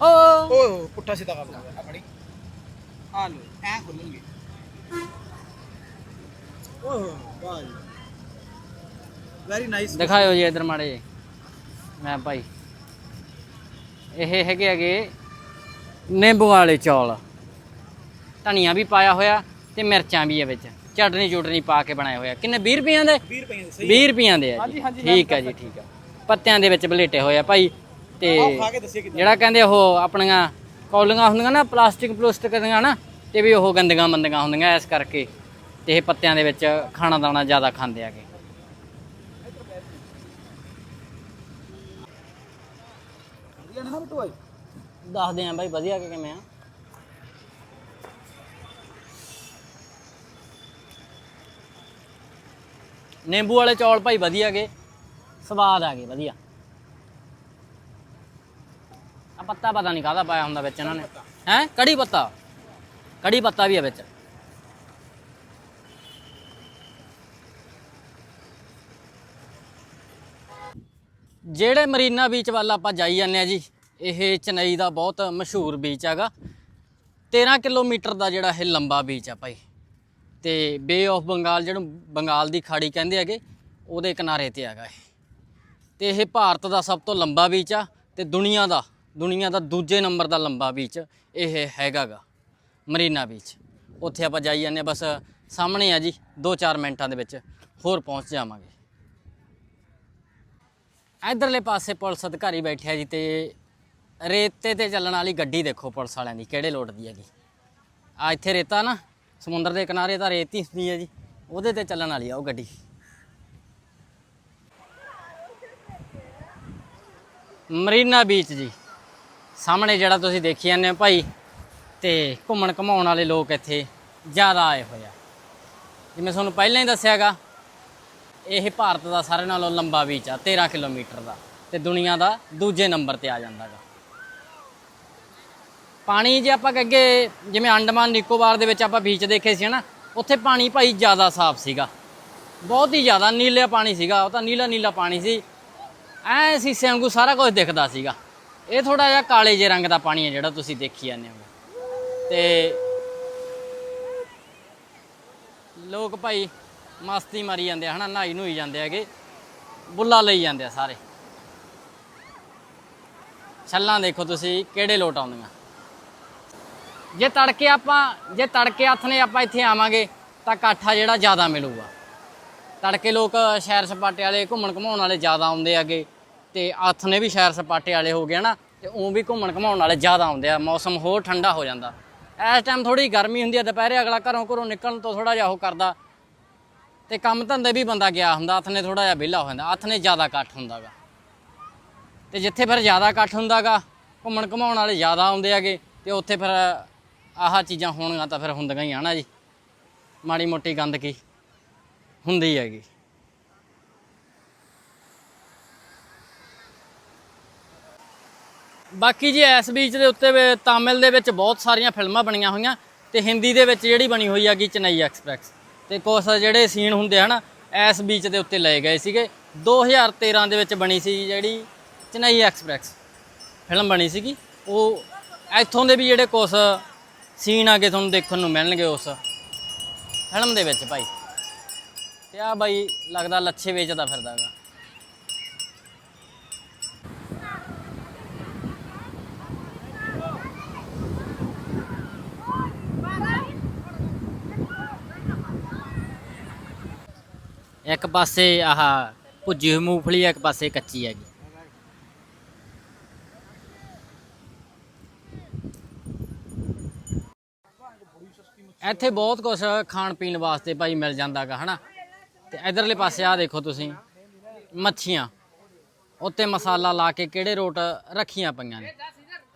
ਓ ਓਏ ਪੁੱਠਾ ਸਿੱਧਾ ਕਰ ਲਾ ਆ ਫੜੀ। ਆ ਲੋ ਐ ਖੁੱਲਣਗੇ। ਓਹ ਵਾਹ ਵੈਰੀ ਨਾਈਸ ਦਿਖਾਇਓ ਜੀ ਇਧਰ ਮਾੜੇ। ਮੈਂ ਭਾਈ। ਇਹ ਹੈਗੇ ਹੈਗੇ ਨਿੰਬੂ ਵਾਲੇ ਚੌਲ। ਧਨੀਆ ਵੀ ਪਾਇਆ ਹੋਇਆ ਤੇ ਮਿਰਚਾਂ ਵੀ ਹੈ ਵਿੱਚ। ਚਟਨੀ ਚੁਟਨੀ ਪਾ ਕੇ ਬਣਾਏ ਹੋਇਆ ਕਿੰਨੇ 20 ਰੁਪਈਆਂ ਦੇ? 20 ਰੁਪਏ ਦੇ 20 ਰੁਪਈਆਂ ਦੇ ਆ ਜੀ। ਠੀਕ ਹੈ ਜੀ ਠੀਕ ਹੈ ਪੱਤਿਆਂ ਦੇ ਵਿੱਚ ਬਲੇਟੇ ਹੋਏ ਆ। ਭਾਈ ਤੇ ਜਿਹੜਾ ਕਹਿੰਦੇ ਉਹ ਆਪਣੀਆਂ ਕੌਲੀਆਂ ਹੁੰਦੀਆਂ ਨਾ ਪਲਾਸਟਿਕ ਪਲੂਸਟਿਕ ਦੀਆਂ ਨਾ ਤੇ ਵੀ ਉਹ ਗੰਦੀਆਂ ਮੰਦੀਆਂ ਹੁੰਦੀਆਂ ਇਸ ਕਰਕੇ। ਤੇ ਇਹ ਪੱਤਿਆਂ ਦੇ ਵਿੱਚ ਖਾਣਾ ਦਾਣਾ ਜ਼ਿਆਦਾ ਖਾਂਦੇ ਆਗੇ ਭਾਈ? ਦੱਸਦੇ ਆਂ ਬਾਈ ਵਧੀਆ ਕਿ ਕਿਵੇਂ ਆ? ਨਿੰਬੂ ਵਾਲੇ ਚੌਲ ਭਾਈ ਵਧੀਆ ਗਏ ਸਵਾਦ ਆ ਗਏ ਵਧੀਆ। ਆ ਪੱਤਾ ਪਤਾ ਨਹੀਂ ਕਾਹਦਾ ਪਾਇਆ ਹੁੰਦਾ ਵਿੱਚ ਇਹਨਾਂ ਨੇ। ਹੈ? ਕੜੀ ਪੱਤਾ। ਕੜੀ ਪੱਤਾ ਵੀ ਹੈ ਵਿੱਚ। ਜਿਹੜੇ ਮਰੀਨਾ ਬੀਚ ਵੱਲ ਆਪਾਂ ਜਾਈ ਜਾਂਦੇ ਆ ਜੀ, ਇਹ ਚੇਨਈ ਦਾ ਬਹੁਤ ਮਸ਼ਹੂਰ ਬੀਚ ਹੈਗਾ। 13 ਕਿਲੋਮੀਟਰ ਦਾ ਜਿਹੜਾ ਇਹ ਲੰਬਾ ਬੀਚ ਆ ਭਾਈ। ਤੇ ਬੇ ਆਫ ਬੰਗਾਲ ਜਿਹਨੂੰ ਬੰਗਾਲ ਦੀ ਖਾੜੀ ਕਹਿੰਦੇ ਹੈਗੇ, ਉਹਦੇ ਕਿਨਾਰੇ ਤੇ ਹੈਗਾ ਇਹ। ਤੇ ਇਹ ਭਾਰਤ ਦਾ ਸਭ ਤੋਂ ਲੰਬਾ ਬੀਚ ਆ ਤੇ ਦੁਨੀਆ ਦਾ ਦੁਨੀਆ ਦਾ ਦੂਜੇ ਨੰਬਰ ਦਾ ਲੰਬਾ ਬੀਚ ਇਹ ਹੈਗਾਗਾ, ਮਰੀਨਾ ਬੀਚ। ਉੱਥੇ ਆਪਾਂ ਜਾਈ ਜਾਂਦੇ ਹਾਂ, ਬਸ ਸਾਹਮਣੇ ਆ ਜੀ 2-4 ਮਿੰਟਾਂ ਦੇ ਵਿੱਚ ਹੋਰ ਪਹੁੰਚ ਜਾਵਾਂਗੇ। ਇਧਰਲੇ ਪਾਸੇ ਪੁਲਿਸ ਅਧਿਕਾਰੀ ਬੈਠਿਆ ਜੀ ਤੇ ਰੇਤੇ ਤੇ ਚੱਲਣ ਵਾਲੀ ਗੱਡੀ ਦੇਖੋ ਪੁਲਿਸ ਵਾਲਿਆਂ ਦੀ, ਕਿਹੜੇ ਲੋਟਦੀ ਹੈਗੀ। ਆ ਇੱਥੇ ਰੇਤਾ ਨਾ, ਸਮੁੰਦਰ ਦੇ ਕਿਨਾਰੇ ਤਾਂ ਰੇਤ ਹੀ ਹੁੰਦੀ ਹੈ ਜੀ, ਉਹਦੇ ਤੇ ਚੱਲਣ ਵਾਲੀ ਆ ਉਹ ਗੱਡੀ। ਮਰੀਨਾ ਬੀਚ ਜੀ। ਸਾਹਮਣੇ ਜਿਹੜਾ ਤੁਸੀਂ ਦੇਖੀ ਜਾਂਦੇ ਹੋ ਭਾਈ ਤੇ ਘੁੰਮਣ ਘਮਾਉਣ ਵਾਲੇ ਲੋਕ ਇੱਥੇ ਜ਼ਿਆਦਾ ਆਏ ਹੋਏ ਆ। ਜਿਵੇਂ ਤੁਹਾਨੂੰ ਪਹਿਲਾਂ ਹੀ ਦੱਸਿਆਗਾ, ਇਹ ਭਾਰਤ ਦਾ ਸਾਰਿਆਂ ਨਾਲੋਂ ਲੰਬਾ ਬੀਚ ਆ 13 ਕਿਲੋਮੀਟਰ ਦਾ ਤੇ ਦੁਨੀਆ ਦਾ ਦੂਜੇ ਨੰਬਰ ਤੇ ਆ ਜਾਂਦਾਗਾ। ਪਾਣੀ ਜੇ ਆਪਾਂ ਅੱਗੇ ਜਿਵੇਂ ਅੰਡਮਾਨ ਨਿਕੋਬਾਰ ਦੇ ਵਿੱਚ ਆਪਾਂ ਬੀਚ ਦੇਖੇ ਸੀ ਨਾ ਉੱਥੇ ਪਾਣੀ ਭਾਈ ਜ਼ਿਆਦਾ ਸਾਫ਼ ਸੀਗਾ। ਬਹੁਤ ਹੀ ਜ਼ਿਆਦਾ ਨੀਲਾ ਪਾਣੀ ਸੀਗਾ, ਉਹ ਤਾਂ ਨੀਲਾ ਨੀਲਾ ਪਾਣੀ ਸੀ। ਐ ਸੀਸੇ ਵਾਂਗੂ ਸਾਰਾ ਕੁਝ ਦਿਖਦਾ ਸੀਗਾ। ਇਹ ਥੋੜਾ ਜਿਹਾ ਕਾਲੇ ਜਿਹੇ ਰੰਗ ਦਾ ਪਾਣੀ ਹੈ ਜਿਹੜਾ ਤੁਸੀਂ ਦੇਖੀ ਜਾਂਦੇ ਹੋ। ਤੇ ਲੋਕ ਭਾਈ ਮਸਤੀ ਮਾਰੀ ਜਾਂਦੇ ਆ, ਹਨਾ? ਨਹਾਈ ਨੁਈ ਜਾਂਦੇ ਹੈਗੇ। ਬੁੱਲਾ ਲਈ ਜਾਂਦੇ ਆ ਸਾਰੇ। ਛੱਲਾਂ ਦੇਖੋ ਤੁਸੀਂ, ਕਿਹੜੇ ਲੋਟ ਆਉਂਦੀਆਂ। ਜੇ ਤੜਕੇ ਆਪਾਂ, ਜੇ ਤੜਕੇ ਹੱਥ ਨੇ ਆਪਾਂ ਇੱਥੇ ਆਵਾਂਗੇ, ਤਾਂ ਕਾਠਾ ਜਿਹੜਾ ਜ਼ਿਆਦਾ ਮਿਲੂਗਾ। ਤੜਕੇ ਲੋਕ ਸ਼ਹਿਰ ਸਪਾਟੇ ਵਾਲੇ ਘੁੰਮਣ ਘਮਾਉਣ ਵਾਲੇ ਜ਼ਿਆਦਾ ਆਉਂਦੇ ਆਗੇ ਤੇ ਹੱਥ ਨੇ ਵੀ ਸ਼ਹਿਰ ਸਪਾਟੇ ਵਾਲੇ ਹੋ ਗਏ ਨਾ ਤੇ ਉਹ ਵੀ ਘੁੰਮਣ ਘਮਾਉਣ ਵਾਲੇ ਜ਼ਿਆਦਾ ਆਉਂਦੇ ਆ, ਮੌਸਮ ਹੋਰ ਠੰਡਾ ਹੋ ਜਾਂਦਾ। ਇਸ ਟਾਈਮ ਥੋੜੀ ਗਰਮੀ ਹੁੰਦੀ ਆ, ਦੁਪਹਿਰੇ ਅਗਲਾ ਘਰੋਂ ਘਰੋਂ ਨਿਕਲਣ ਤੋਂ ਥੋੜਾ ਜਿਹਾ ਉਹ ਕਰਦਾ। ਤੇ ਕੰਮ ਧੰਦੇ ਵੀ ਬੰਦਾ ਗਿਆ ਹੁੰਦਾ ਹੱਥ ਨੇ ਥੋੜਾ ਜਿਹਾ ਵਿਹਲਾ ਹੋ ਜਾਂਦਾ ਹੱਥ ਨੇ ਜ਼ਿਆਦਾ ਇਕੱਠ ਹੁੰਦਾਗਾ। ਤੇ ਜਿੱਥੇ ਫਿਰ ਜ਼ਿਆਦਾ ਇਕੱਠ ਹੁੰਦਾਗਾ, ਘੁੰਮਣ ਘਮਾਉਣ ਵਾਲੇ ਜ਼ਿਆਦਾ ਆਉਂਦੇ ਆਗੇ, ਤੇ ਉੱਥੇ ਫਿਰ ਆਹ ਚੀਜ਼ਾਂ ਹੋਣਗੀਆਂ ਤਾਂ ਫਿਰ ਹੁੰਦੀਆਂ ਹੀ ਆ ਨਾ ਜੀ। ਮਾੜੀ ਮੋਟੀ ਗੰਦਗੀ ਹੁੰਦੀ ਹੈਗੀ। ਬਾਕੀ ਜੀ ਇਸ ਬੀਚ ਦੇ ਉੱਤੇ ਤਾਮਿਲ ਦੇ ਵਿੱਚ ਬਹੁਤ ਸਾਰੀਆਂ ਫਿਲਮਾਂ ਬਣੀਆਂ ਹੋਈਆਂ ਤੇ ਹਿੰਦੀ ਦੇ ਵਿੱਚ ਜਿਹੜੀ ਬਣੀ ਹੋਈ ਹੈਗੀ ਚੇਨਈ ਐਕਸਪ੍ਰੈਸ। ਤੇ ਕੁਛ ਜਿਹੜੇ ਸੀਨ ਹੁੰਦੇ ਹਨ, ਇਸ ਬੀਚ ਦੇ ਉੱਤੇ ਲਏ ਗਏ ਸੀਗੇ। 2013 ਦੇ ਵਿੱਚ ਬਣੀ ਸੀ ਜਿਹੜੀ ਚੇਨਈ ਐਕਸਪ੍ਰੈਸ ਫਿਲਮ ਬਣੀ ਸੀਗੀ। ਉਹ ਇੱਥੋਂ ਦੇ ਵੀ ਜਿਹੜੇ ਕੁਛ ਸੀਨ ਆਗੇ ਤੁਹਾਨੂੰ ਦੇਖਣ ਨੂੰ ਮਿਲਣਗੇ ਉਸ ਫਿਲਮ ਦੇ ਵਿੱਚ ਭਾਈ। ਤੇ ਆ ਬਾਈ ਲੱਗਦਾ ਲੱਛੇ ਵੇਚਦਾ ਫਿਰਦਾ ਇੱਕ ਪਾਸੇ ਆਹ ਭੁੱਜੀ ਹੋਈ ਮੂੰਗਫਲੀ ਹੈ, ਇੱਕ ਪਾਸੇ ਕੱਚੀ ਹੈਗੀ। ਇੱਥੇ ਬਹੁਤ ਕੁਝ ਖਾਣ ਪੀਣ ਵਾਸਤੇ ਭਾਈ ਮਿਲ ਜਾਂਦਾਗਾ ਹਨਾ? ਤੇ ਇਧਰਲੇ ਪਾਸੇ ਆ ਦੇਖੋ ਤੁਸੀਂ ਮੱਛੀਆਂ। ਉੱਤੇ ਮਸਾਲਾ ਲਾ ਕੇ ਕਿਹੜੇ ਰੋਟ ਰੱਖੀਆਂ ਪਈਆਂ ਨੇ?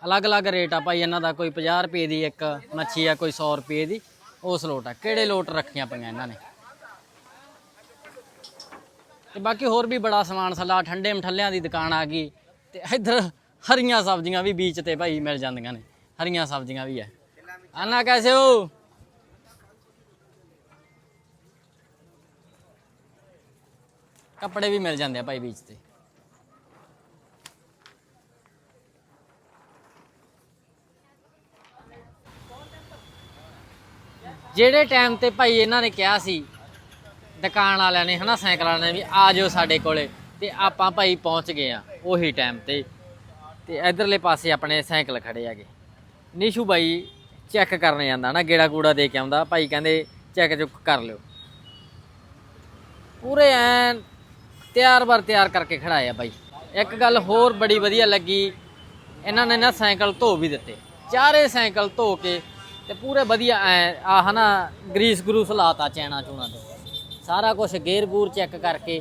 ਅਲੱਗ-ਅਲੱਗ ਰੇਟ ਆ ਭਾਈ ਇਹਨਾਂ ਦਾ ਕੋਈ 50 ਰੁਪਏ ਦੀ ਇੱਕ ਮੱਛੀ ਆ ਕੋਈ 100 ਰੁਪਏ ਦੀ। ਉਸ ਲੋਟ ਆ ਕਿਹੜੇ ਲੋਟ ਰੱਖੀਆਂ ਪਈਆਂ ਇਹਨਾਂ ਨੇ? ਤੇ ਬਾਕੀ ਹੋਰ ਵੀ ਬੜਾ ਸਮਾਨ ਸਲਾ, ਠੰਡੇ ਮਠੱਲਿਆਂ ਦੀ ਦੁਕਾਨ ਆ ਗਈ ਤੇ ਇੱਧਰ ਹਰੀਆਂ ਸਬਜ਼ੀਆਂ ਵੀ ਬੀਚ ਤੇ ਭਾਈ ਮਿਲ ਜਾਂਦੀਆਂ ਨੇ, ਹਰੀਆਂ ਸਬਜ਼ੀਆਂ ਵੀ ਐ ਆਨਾ ਕੈਸੇ ਹੋ? ਕੱਪੜੇ ਵੀ ਮਿਲ ਜਾਂਦੇ ਆ ਭਾਈ ਬੀਚ ਤੇ। ਜਿਹੜੇ ਟਾਈਮ ਤੇ ਭਾਈ ਇਹਨਾਂ ਨੇ ਕਿਹਾ ਸੀ ਦੁਕਾਨ ਵਾਲਿਆਂ ਨੇ ਹਨਾ, ਸਾਈਕਲ ਵਾਲਿਆਂ ਨੇ ਵੀ ਆ ਜਾਓ ਸਾਡੇ ਕੋਲੇ। ਤੇ ਆਪਾਂ ਭਾਈ ਪਹੁੰਚ ਗਏ ਆ ਉਹੀ ਟਾਈਮ ਤੇ। ਤੇ ਇਧਰਲੇ ਪਾਸੇ ਆਪਣੇ ਸਾਈਕਲ ਖੜੇ ਹੈਗੇ। ਨਿਸ਼ੂ ਬਾਈ ਚੈੱਕ ਕਰਨ ਜਾਂਦਾ ਨਾ ਗੇੜਾ ਗੂੜਾ ਦੇ ਕੇ ਆਉਂਦਾ। ਭਾਈ ਕਹਿੰਦੇ ਚੈੱਕ ਚੁੱਕ ਕਰ ਲਿਓ। ਪੂਰੇ ਐਨ ਤਿਆਰ ਬਰ ਤਿਆਰ ਕਰਕੇ ਖੜਾਇਆ ਬਾਈ। ਇੱਕ ਗੱਲ ਹੋਰ ਬੜੀ ਵਧੀਆ ਲੱਗੀ, ਇਹਨਾਂ ਨੇ ਨਾ ਸਾਈਕਲ ਧੋ ਵੀ ਦਿੱਤੇ। ਚਾਰੇ ਸਾਈਕਲ ਧੋ ਕੇ ਤੇ ਪੂਰੇ ਵਧੀਆ ਐ, ਆਹ ਨਾ ਗਰੀਸ ਗਰੂਸ ਲਾਤਾ ਚੈਨਾ ਚੂਣਾ ਤੇ। ਸਾਰਾ ਕੁਝ ਗੇਅਰ ਗੂਰ ਚੈੱਕ ਕਰਕੇ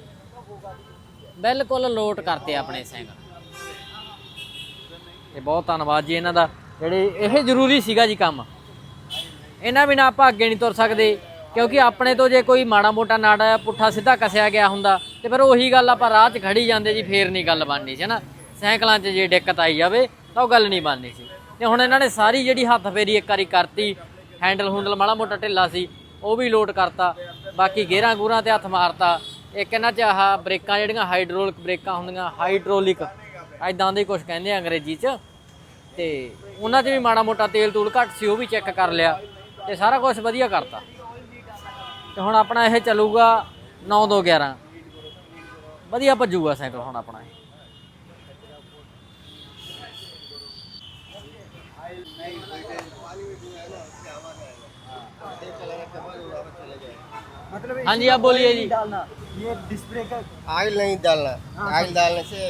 ਬਿਲਕੁਲ ਲੋਟ ਕਰਤੇ ਆਪਣੇ ਸਾਈਕਲ ਤੇ ਬਹੁਤ ਧੰਨਵਾਦ ਜੀ ਇਹਨਾਂ ਦਾ, ਜਿਹੜੇ ਇਹ ਜ਼ਰੂਰੀ ਸੀਗਾ ਜੀ ਕੰਮ। ਇਹਨਾਂ ਬਿਨਾਂ ਆਪਾਂ ਅੱਗੇ ਨਹੀਂ ਤੁਰ ਸਕਦੇ, ਕਿਉਂਕਿ ਆਪਣੇ ਤੋਂ ਜੇ ਕੋਈ ਮਾੜਾ ਮੋਟਾ ਨਾੜਾ ਪੁੱਠਾ ਸਿੱਧਾ ਕਸਿਆ ਗਿਆ ਹੁੰਦਾ, ਤੇ ਫਿਰ ਉਹੀ ਗੱਲ ਆਪਾਂ ਰਾਹ 'ਚ ਖੜੀ ਜਾਂਦੇ ਜੀ, ਫੇਰ ਨਹੀਂ ਗੱਲ ਬਣਨੀ ਸੀ ਨਾ ਸਾਈਕਲਾਂ 'ਚ ਜੇ ਦਿੱਕਤ ਆਈ ਜਾਵੇ, ਤਾਂ ਉਹ ਗੱਲ ਨਹੀਂ ਬਣਨੀ ਸੀ। ਤੇ ਹੁਣ ਇਹਨਾਂ ਨੇ ਸਾਰੀ ਜਿਹੜੀ ਹੱਥ ਫੇਰੀ ਇੱਕ ਵਾਰੀ ਕਰਤੀ ਹੈਂਡਲ ਹੁੰਡਲ ਮਾੜਾ ਮੋਟਾ ਢਿੱਲਾ ਸੀ, ਉਹ ਵੀ ਲੋਡ ਕਰਤਾ। ਬਾਕੀ ਗੇਰਾਂ ਗੂਰਾਂ ਤੇ ਹੱਥ ਮਾਰਤਾ। ਇੱਕ ਇਹਨਾਂ 'ਚ ਆਹ ਬ੍ਰੇਕਾਂ ਜਿਹੜੀਆਂ ਹਾਈਡ੍ਰੋਲਿਕ ਬ੍ਰੇਕਾਂ ਹੁੰਦੀਆਂ, ਹਾਈਡ੍ਰੋਲਿਕ ਐਦਾਂ ਦੇ ਕੁਝ ਕਹਿੰਦੇ ਆ ਅੰਗਰੇਜ਼ੀ 'ਚ। ਤੇ ਉਹਨਾਂ 'ਚ ਵੀ ਮਾੜਾ ਮੋਟਾ ਤੇਲ ਤੂਲ ਘੱਟ ਸੀ, ਉਹ ਵੀ ਚੈੱਕ ਕਰ ਲਿਆ ਤੇ ਸਾਰਾ ਕੁਝ ਵਧੀਆ ਕਰਤਾ। ਤੇ ਹੁਣ ਆਪਣਾ ਇਹ ਚੱਲੂਗਾ 9211 ਵਧੀਆ ਭੱਜੂਗਾ ਸਾਈਕਲ ਹੁਣ ਆਪਣਾ ਇਹ। मतलब हाँ जी, आप बोलिए जी। डालना ये डिस्क ब्रेकर ऑयल नहीं डालना ऑयल डालने से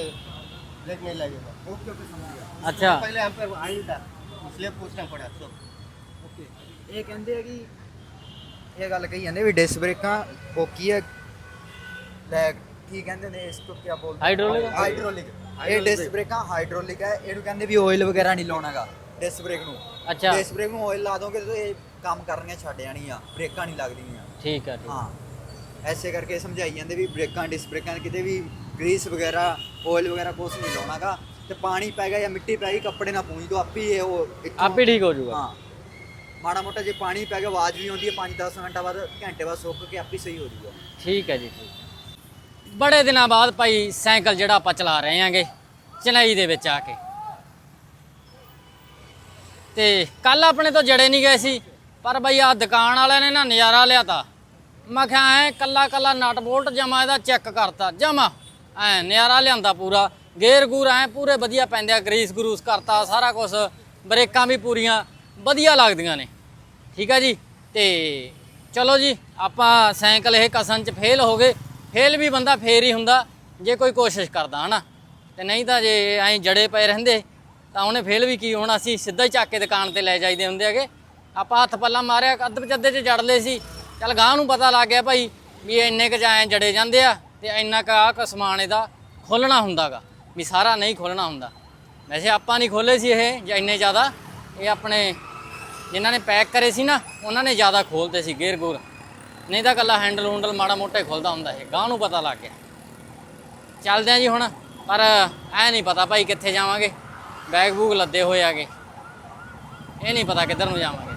ब्रेक नहीं लगेगा ओके ओके समझ गया ਅੱਛਾ पहले हम पे ऑयल डाल इसलिए पूछना पड़ा तो ਓਕੇ ਇਹ ਕਹਿੰਦੇ ਆ ਕਿ ਇਹ ਗੱਲ ਕਹੀ ਜਾਂਦੇ ਵੀ ਡਿਸਕ ਬ੍ਰੇਕਾਂ ਉਹ ਕੀ ਹੈ ਲੈ ਕੀ ਕਹਿੰਦੇ ਨੇ ਇਸ ਤੋਂ ਕੀ ਬੋਲਦੇ ਹਾਈਡ੍ਰੋਲਿਕ ਹਾਈਡ੍ਰੋਲਿਕ ਇਹ ਡਿਸਕ ਬ੍ਰੇਕਾਂ ਹਾਈਡ੍ਰੋਲਿਕ ਹੈ ਇਹਨੂੰ ਕਹਿੰਦੇ ਵੀ ਆਇਲ ਵਗੈਰਾ ਨਹੀਂ ਲਾਉਣਾਗਾ ਡਿਸਕ ਬ੍ਰੇਕ ਨੂੰ ਅੱਛਾ। ਡਿਸਕ ਬ੍ਰੇਕ ਨੂੰ ਆਇਲ ਲਾ ਦੋਗੇ ਤਾਂ ਇਹ ਕੰਮ ਕਰਨੀਆਂ ਛੱਡ ਜਾਣੀਆਂ ਬ੍ਰੇਕਾਂ ਨਹੀਂ ਲੱਗਦੀਆਂ। ਠੀਕ ਹੈ ਠੀਕ ਹਾਂ। ਐਸੇ ਕਰਕੇ ਸਮਝਾਈ ਜਾਂਦੇ ਵੀ ਬ੍ਰੇਕਾਂ ਡਿਸਕ ਬ੍ਰੇਕਾਂ ਕਿਤੇ ਵੀ ਗਰੀਸ ਵਗੈਰਾ ਆਇਲ ਵਗੈਰਾ ਕੁਝ ਨਹੀਂ ਲਾਉਣਾਗਾ। ਤੇ ਪਾਣੀ ਪੈ ਗਿਆ ਜਾਂ ਮਿੱਟੀ ਪੈ ਗਈ ਕੱਪੜੇ ਨਾਲ ਪੂੰਝ ਦੋ ਆਪੇ ਇਹ ਉਹ ਇੱਥੋਂ- ਆਪੇ ਠੀਕ ਹੋ ਜਾਊਗਾ। ਹਾਂ। ਮਾੜਾ ਮੋਟਾ ਜੇ ਪਾਣੀ ਪੈ ਗਿਆ ਆਵਾਜ਼ ਵੀ ਆਉਂਦੀ ਹੈ 5-10 ਮਿੰਟਾਂ ਬਾਅਦ ਘੰਟੇ ਬਾਅਦ ਸੁੱਕ ਕੇ ਆਪੇ ਸਹੀ ਹੋ ਜਾਊਗਾ। ਠੀਕ ਹੈ ਜੀ ਠੀਕ ਹੈ। ਬੜੇ ਦਿਨਾਂ ਬਾਅਦ ਭਾਈ ਸਾਈਕਲ ਜਿਹੜਾ ਆਪਾਂ ਚਲਾ ਰਹੇ ਆਂਗੇ ਚੇਨਈ ਦੇ ਵਿੱਚ ਆ ਕੇ। ਤੇ ਕੱਲ ਆਪਣੇ ਤੋਂ ਜੜੇ ਨਹੀਂ ਗਏ ਸੀ, ਪਰ ਬਈ ਆ ਦੁਕਾਨ ਵਾਲਿਆਂ ਨੇ ਨਾ ਨਜ਼ਾਰਾ ਲਿਆਤਾ। ਮੈਂ ਕਿਹਾ ਐ, ਕੱਲਾ ਕੱਲਾ ਨਟ ਬੋਲਟ ਜਮਾ ਇਹਦਾ ਚੈੱਕ ਕਰਤਾ, ਜਮਾ। ਐ, ਨਜ਼ਾਰਾ ਲਿਆਂਦਾ ਪੂਰਾ। ਗੇਅਰ ਗੂਰ ਐ, ਪੂਰੇ ਵਧੀਆ ਪੈਂਦੇ ਆ, ਗਰੀਸ ਗਰੂਸ ਕਰਤਾ, ਸਾਰਾ ਕੁਝ ਬ੍ਰੇਕਾਂ ਵੀ ਪੂਰੀਆਂ, ਵਧੀਆ ਲੱਗਦੀਆਂ ਨੇ। ਠੀਕ ਆ ਜੀ? ਤੇ ਚਲੋ ਜੀ, ਆਪਾਂ ਸਾਈਕਲ ਇਹ ਕਸਨ ਚ ਫੇਲ ਹੋ ਗਏ। ਫੇਲ ਵੀ ਬੰਦਾ ਫੇਰ ਹੀ ਹੁੰਦਾ, ਜੇ ਕੋਈ ਕੋਸ਼ਿਸ਼ ਕਰਦਾ, ਹਨਾ? ਤੇ ਨਹੀਂ ਤਾਂ ਜੇ ਐਂ ਜੜੇ ਪਏ ਰਹਿੰਦੇ ਤਾਂ ਉਹਨੇ ਫੇਲ ਵੀ ਕੀ, ਹੋਣਾ ਸੀ ਸਿੱਧਾ ਹੀ ਚੱਕ ਕੇ ਦੁਕਾਨ ਤੇ ਲੈ ਜਾਈਦੇ ਹੁੰਦੇ ਹੈਗੇ। ਆਪਾਂ ਹੱਥ ਪੱਲਾ ਮਾਰਿਆ, ਅੱਧ ਪਚੱਦੇ ਚ ਜੜ ਲਏ ਸੀ। ਚੱਲ ਗਾਂ ਨੂੰ ਪਤਾ ਲੱਗ ਗਿਆ ਭਾਈ ਵੀ ਇਹ ਇੰਨੇ ਕ ਐਂ ਜੜੇ ਜਾਂਦੇ ਆ ਤੇ ਇੰਨਾ ਕ ਆਹ ਸਮਾਨ ਇਹਦਾ ਖੋਲਣਾ ਹੁੰਦਾਗਾ। ਵੀ ਸਾਰਾ ਨਹੀਂ ਖੋਲਣਾ ਹੁੰਦਾ। ਵੈਸੇ ਆਪਾਂ ਨਹੀਂ ਖੋਲੇ ਸੀ ਇਹ, ਜਾਂ ਇੰਨੇ ਜ਼ਿਆਦਾ। ਇਹ ਆਪਣੇ ਜਿਨ੍ਹਾਂ ਨੇ ਪੈਕ ਕਰੇ ਸੀ ਨਾ, ਉਹਨਾਂ ਨੇ ਜ਼ਿਆਦਾ ਖੋਲਦੇ ਸੀ ਗੇਰ ਗੂਰ। ਨਹੀਂ ਤਾਂ ਕੱਲਾ ਹੈਂਡਲ ਹੁੰਡਲ ਮਾੜਾ ਮੋਟਾ ਹੀ ਖੁੱਲਦਾ ਹੁੰਦਾ ਇਹ ਗਾਂ ਨੂੰ ਪਤਾ ਲੱਗ ਗਿਆ। ਚੱਲਦੇ ਆ ਜੀ ਹੁਣ, ਪਰ ਐ ਨਹੀਂ ਪਤਾ ਭਾਈ ਕਿੱਥੇ ਜਾਵਾਂਗੇ। ਬੈਗ ਬੂਗ ਲੱਦੇ ਹੋਏ ਆਗੇ। ਇਹ ਨਹੀਂ ਪਤਾ ਕਿੱਧਰ ਨੂੰ ਜਾਵਾਂਗੇ।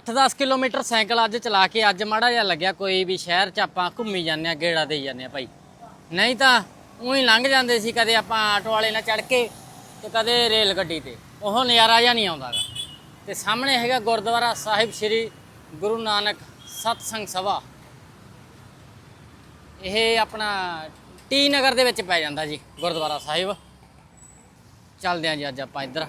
ਅੱਠ 10 ਕਿਲੋਮੀਟਰ ਸਾਈਕਲ ਅੱਜ ਚਲਾ ਕੇ ਅੱਜ ਮਾੜਾ ਜਿਹਾ ਲੱਗਿਆ ਕੋਈ ਵੀ ਸ਼ਹਿਰ 'ਚ ਆਪਾਂ ਘੁੰਮੀ ਜਾਂਦੇ ਆ ਗੇੜਾ ਦੇਈ ਜਾਂਦੇ ਆ ਭਾਈ। ਨਹੀਂ ਤਾਂ ਉਹੀ ਲੰਘ ਜਾਂਦੇ ਸੀ ਕਦੇ ਆਪਾਂ ਆਟੋ ਵਾਲੇ ਨਾਲ ਚੜ ਕੇ ਤੇ ਕਦੇ ਰੇਲ ਗੱਡੀ ਤੇ। ਉਹ ਨਜ਼ਾਰਾ ਜਾਂ ਨਹੀਂ ਆਉਂਦਾਗਾ ਤੇ ਸਾਹਮਣੇ ਹੈਗਾ ਗੁਰਦੁਆਰਾ ਸਾਹਿਬ ਸ੍ਰੀ ਗੁਰੂ ਨਾਨਕ ਸਤਸੰਗ ਸਭਾ। ਇਹ ਆਪਣਾ ਟੀ ਨਗਰ ਦੇ ਵਿੱਚ ਪੈ ਜਾਂਦਾ ਜੀ, ਗੁਰਦੁਆਰਾ ਸਾਹਿਬ। ਚੱਲਦੇ ਆਂ ਜੀ ਅੱਜ ਆਪਾਂ ਇੱਧਰ।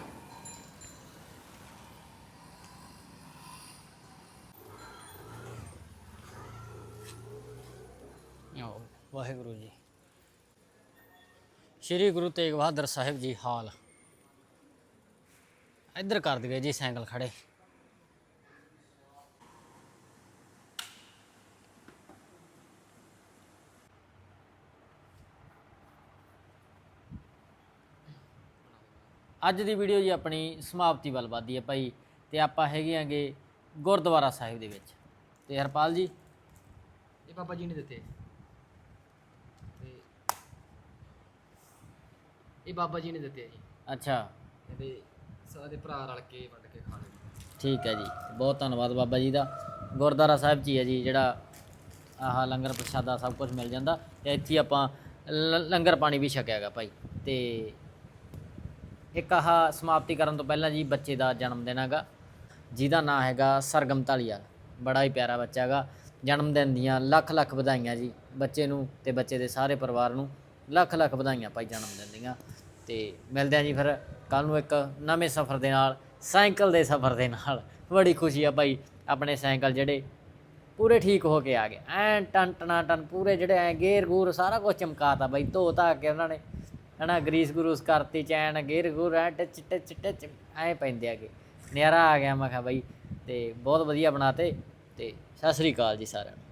ਆਓ, ਵਾਹਿਗੁਰੂ ਜੀ। ਸ਼੍ਰੀ ਗੁਰੂ ਤੇਗ ਬਹਾਦਰ ਸਾਹਿਬ ਜੀ ਹਾਲ। ਇੱਧਰ ਕਰ ਦਈਏ ਜੀ, ਸਾਈਕਲ ਖੜੇ ਅੱਜ ਦੀ ਵੀਡੀਓ ਜੀ ਆਪਣੀ ਸਮਾਪਤੀ ਵੱਲ ਵੱਧਦੀ ਹੈ ਭਾਈ ਤੇ ਆਪਾਂ ਹੈਗੇ ਆਂਗੇ ਗੁਰਦੁਆਰਾ ਸਾਹਿਬ ਦੇ ਵਿੱਚ। ਤੇ ਹਰਪਾਲ ਜੀ। ਇਹ ਬਾਬਾ ਜੀ ਨੇ ਦਿੱਤੇ। ਤੇ ਇਹ ਬਾਬਾ ਜੀ ਨੇ ਦਿੱਤੇ ਆ ਜੀ। ਅੱਛਾ। ਕਹਿੰਦੇ ਸਾਰੇ ਭਰਾ ਰਲ ਕੇ ਵੰਡ ਕੇ ਖਾ ਲਓ। ਠੀਕ ਹੈ ਜੀ। ਬਹੁਤ ਧੰਨਵਾਦ ਬਾਬਾ ਜੀ ਦਾ। ਗੁਰਦੁਆਰਾ ਸਾਹਿਬ 'ਚ ਹੀ ਜੀ ਜਿਹੜਾ ਆਹ ਲੰਗਰ ਪ੍ਰਸ਼ਾਦਾ ਸਭ ਕੁਝ ਮਿਲ ਜਾਂਦਾ ਤੇ ਇੱਥੇ ਆਪਾਂ ਲ- ਲੰਗਰ ਪਾਣੀ ਵੀ ਛਕਿਆਗਾ ਭਾਈ। ਤੇ ਇੱਕ ਆਹ ਸਮਾਪਤੀ ਕਰਨ ਤੋਂ ਪਹਿਲਾਂ ਜੀ ਬੱਚੇ ਦਾ ਜਨਮ ਦਿਨ ਹੈਗਾ, ਜਿਹਦਾ ਨਾਂ ਹੈਗਾ ਸਰਗਮ ਧਾਲੀਵਾਲ। ਬੜਾ ਹੀ ਪਿਆਰਾ ਬੱਚਾ ਹੈਗਾ। ਜਨਮ ਦਿਨ ਦੀਆਂ ਲੱਖ ਲੱਖ ਵਧਾਈਆਂ ਜੀ ਬੱਚੇ ਨੂੰ ਤੇ ਬੱਚੇ ਦੇ ਸਾਰੇ ਪਰਿਵਾਰ ਨੂੰ। ਲੱਖ ਲੱਖ ਵਧਾਈਆਂ ਭਾਈ ਜਨਮ ਦਿਨ ਦੀਆਂ। ਤੇ ਮਿਲਦੇ ਆਂ ਜੀ ਫਿਰ ਕੱਲ ਨੂੰ ਇੱਕ ਨਵੇਂ ਸਫ਼ਰ ਦੇ ਨਾਲ, ਸਾਈਕਲ ਦੇ ਸਫ਼ਰ ਦੇ ਨਾਲ। ਬੜੀ ਖੁਸ਼ੀ ਆ ਭਾਈ ਆਪਣੇ ਸਾਈਕਲ ਜਿਹੜੇ ਪੂਰੇ ਠੀਕ ਹੋ ਕੇ ਆ ਗਏ। ਐਂ ਟਨ ਟਨਾ ਟਨ ਪੂਰੇ ਜਿਹੜੇ ਐ ਗੇਅਰ ਗੂਰ ਸਾਰਾ ਕੁਝ ਚਮਕਾਤਾ ਬਾਈ ਧੋ ਧਾ ਕੇ ਉਹਨਾਂ ਨੇ। ਹਨਾ, ਗਰੀਸ ਗਰੂਸ ਕਰਤੀ, ਚੈਨ ਗੇਅਰ ਗੁਰ, ਐ ਟਿਚ ਟਿਚ ਟਿਚ, ਐ ਪੈਂਦੇ ਆਗੇ ਨਜ਼ਾਰਾ ਆ ਗਿਆ, ਮੈਂ ਕਿਹਾ ਬਾਈ, ਤੇ ਬਹੁਤ ਵਧੀਆ ਬਣਾਤੇ, ਤੇ ਸਤਿ ਸ੍ਰੀ ਅਕਾਲ ਜੀ ਸਾਰਿਆਂ ਨੂੰ।